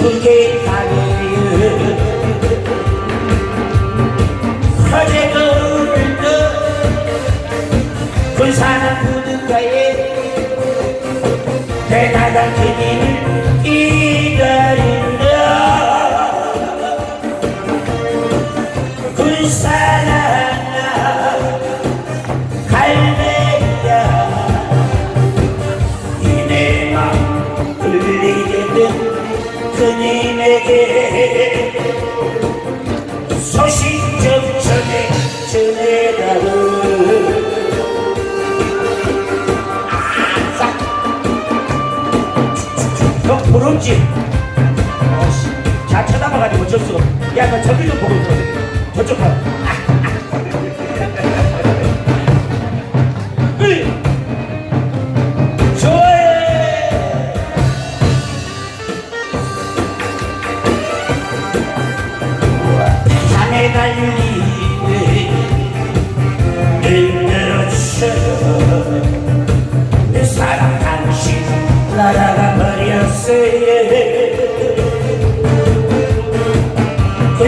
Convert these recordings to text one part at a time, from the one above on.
슬프게 하네요. 어제도 오늘도 불사랑 무등가에 대나간 그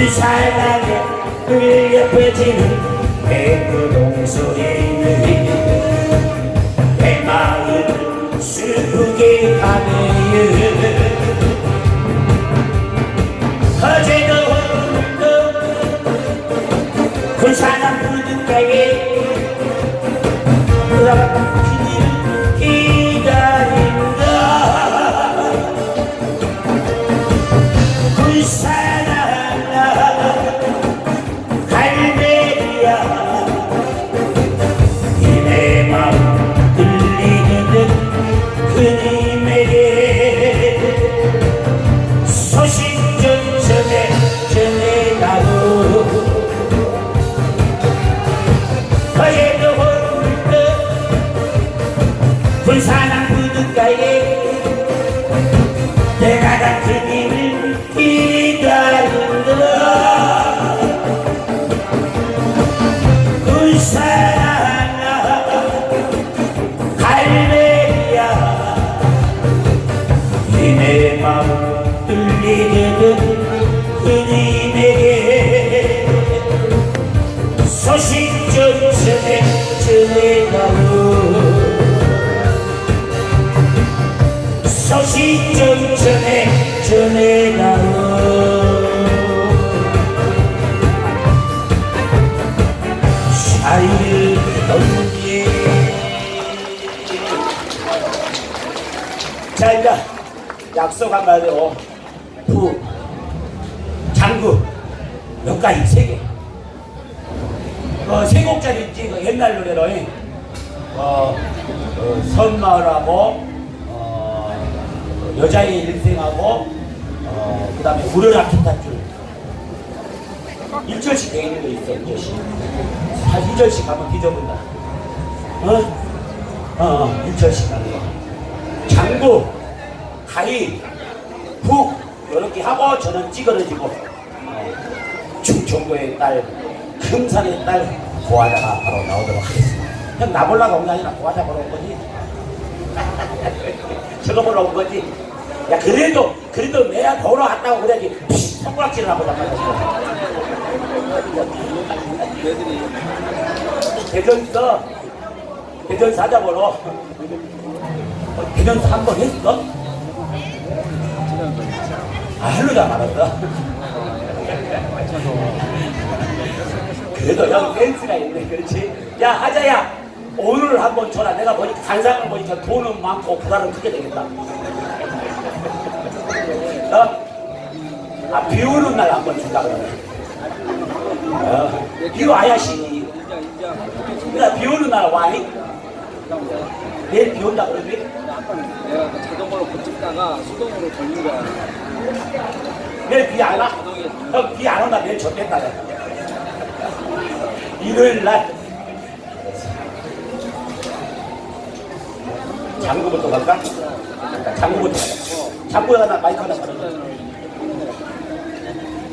그 사랑에 흘려 퍼지는 배구동 소리는 내 마음을 슬프게 하네요. 어제도 오늘도 그 사람 부득가에 뚫리게 된 그님에게 소식 좀 전해 전해다오 소식 좀 전해 약속한 말대로 부 장구 몇 가지 세 개. 그세 곡짜리 있지 그 옛날 노래로 이. 어, 어, 선마을하고 어, 여자의 일생하고 어, 그 다음에 우려라 기타줄 1절씩 돼 있는 거 있어 1절씩 한 2절씩 한번 뒤져본다 어? 어, 어 1절씩 하는 거 장구 가위 북 이렇게 하고 저는 찌그러지고 어, 충청도의 딸 금산의 딸 고아자가 바로 나오도록 하겠습니다. 형 나보려고 온 게 아니라 고아자 보러 온 거지? 저거 보러 온 거지? 야 그래도 그래도 내가 보러 왔다고 그래야지. 손가락질을 하고 잠깐 대전서 대전 사자 보러. 어, 대전서 한 번 했어? 아 하루도 안 알았어 그래도 형 센스가 있네 그렇지? 야 하자야! 오늘 한번 줘라. 내가 보니까 간상을 보니까 돈은 많고 부담은 크게 되겠다. 어? 아 비 오는 날 한번 준다 그러네 어, 비 와야시 그래 비 오는 날 와이? 내일 비 온다 그러지 내가 그 자동으로 못 찍다가 수동으로 돌린 거야. 내일 비 안 와? 형 비 안 온다 내일 좋겠다. 일요일 날 장구부터 갈까? 장구부터 가자. 장구에 나 마이크 하나 걸어.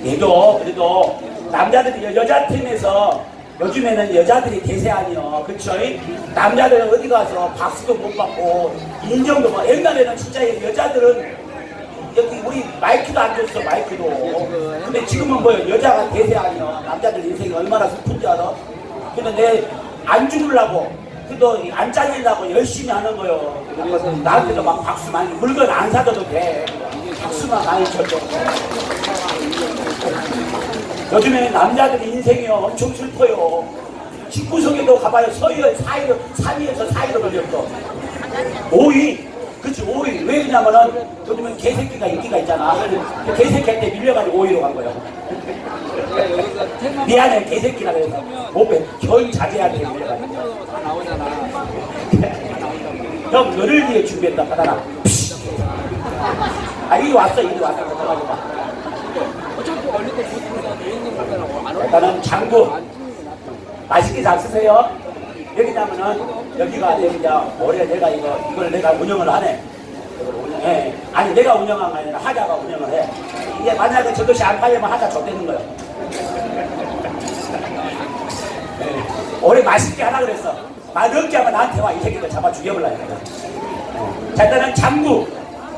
얘도 그래도 남자들이 여- 여자 팀에서 요즘에는 여자들이 대세 아니요. 그쵸? 남자들은 어디 가서 박수도 못 받고 인정도 못 옛날에는 진짜 여자들은 여기 우리 마이크도 안 줬어 마이크도. 근데 지금은 뭐 여자가 대세 아니요. 남자들 인생이 얼마나 슬픈지 알아? 근데 내 안 죽으려고 그래도 안 잘리려고 열심히 하는 거요. 나한테도 막 박수 많이 물건 안 사줘도 돼. 박수만 많이 쳐줘 요즘에 남자들이 인생이요 엄청 슬퍼요. 집구석에도 가봐요. 서희열 4일, 3위에서 4위로 걸렸어. 5위. 그치, 5위. 왜 그러냐면은 요즘엔 개새끼가 인기가 있잖아. 그 개새끼한테 밀려가지고 5위로 간 거예요. 미안해, 개새끼라 그래서. 못빼 겨인 자제한테 밀려가지고. 형, 열흘 뒤에 준비했다, 받아라. 아, 이리 왔어, 이리 왔어. 가져가지고 봐. 어차피 얼릴 때 보니까 돼 있는 일단은 장구. 거. 맛있게 잘 쓰세요. 여기냐면은 여기가 이제 올해 내가 이거 이걸 내가 운영을 하네. 운영해. 아니 내가 운영한 게 아니라 하자가 운영을 해. 이게 만약에 저것이 안 팔리면 하자 줬대는 거야. 예. 올해 맛있게 하라 그랬어. 맛없게 하면 나한테 와 이 새끼들 잡아 죽여볼라 했거든. 어. 자 일단은 장구,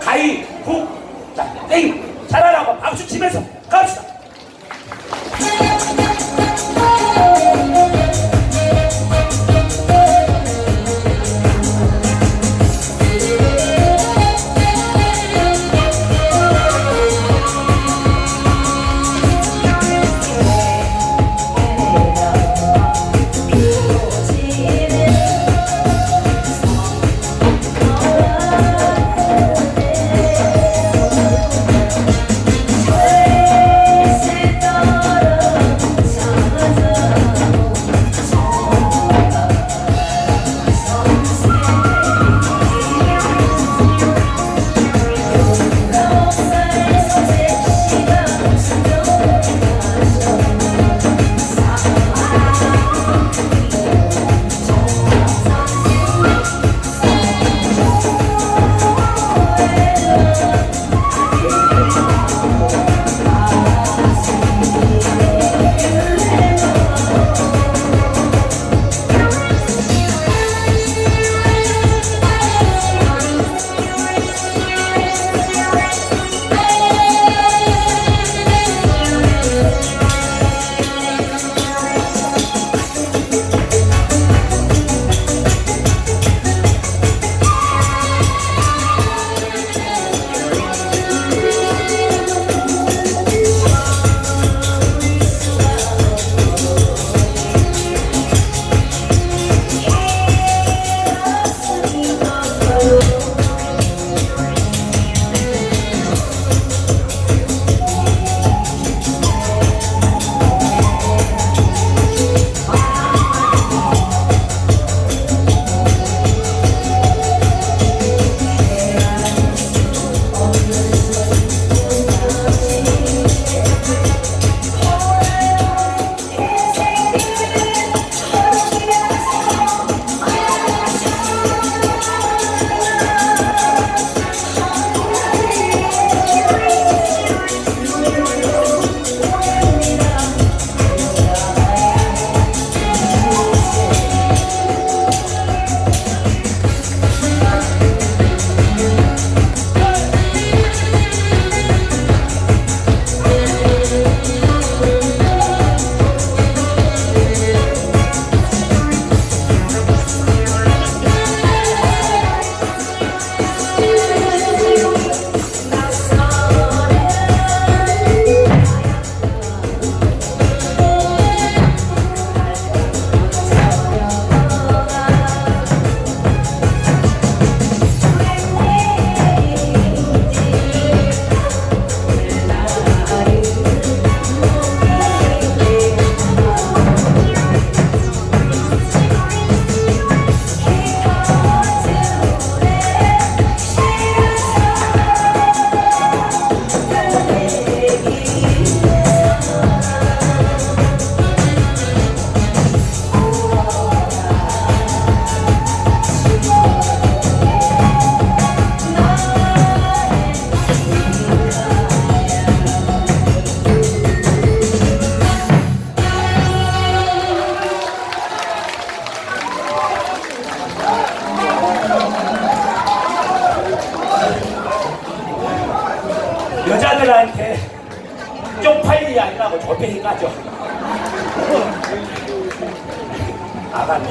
가위, 국, 자 땡, 잘하라고 박수 치면서 갑시다.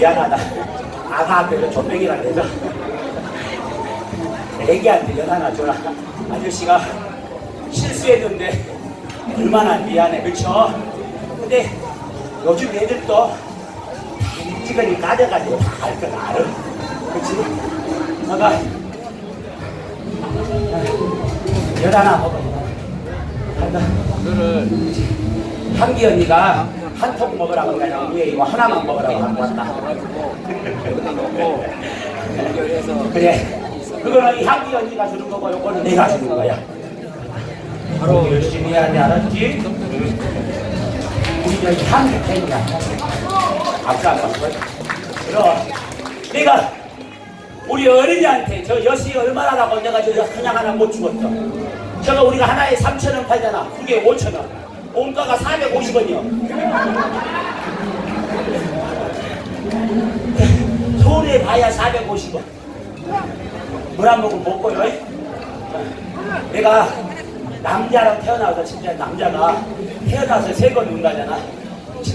미안하다. 아가 앞에서 조폐기라 해서 애기한테 연 하나 줘라. 아저씨가 실수했는데 얼마나 미안해, 그쵸? 근데 요즘 애들도 일찍이 까져가지고 다할걸 알아. 그치? 아가 연 하나 먹어. 간다. 이거를 향기 언니가 한 통 먹으라고 그냥 위에 이거 하나만 먹으라고 넣고 연결해서 그래. 그거는 이 향기 언니가 주는 거고 요거는 내가 주는 거야. 바로 열심히 해야 돼 알았지? 우리 저기 향기 팬이야. 한번 쳐. 그럼 내가 우리 어린이한테 저 여시 얼마나라고 내가 저 그냥 하나 못 죽었어. 저거 우리가 하나에 3천 원 팔잖아. 그게 5천 원. 원가가 450원이요. 손해 봐야 450원. 물 한 모금 먹고요. 내가 남자랑 태어나서 진짜 남자가 태어나서 세번 운다잖아.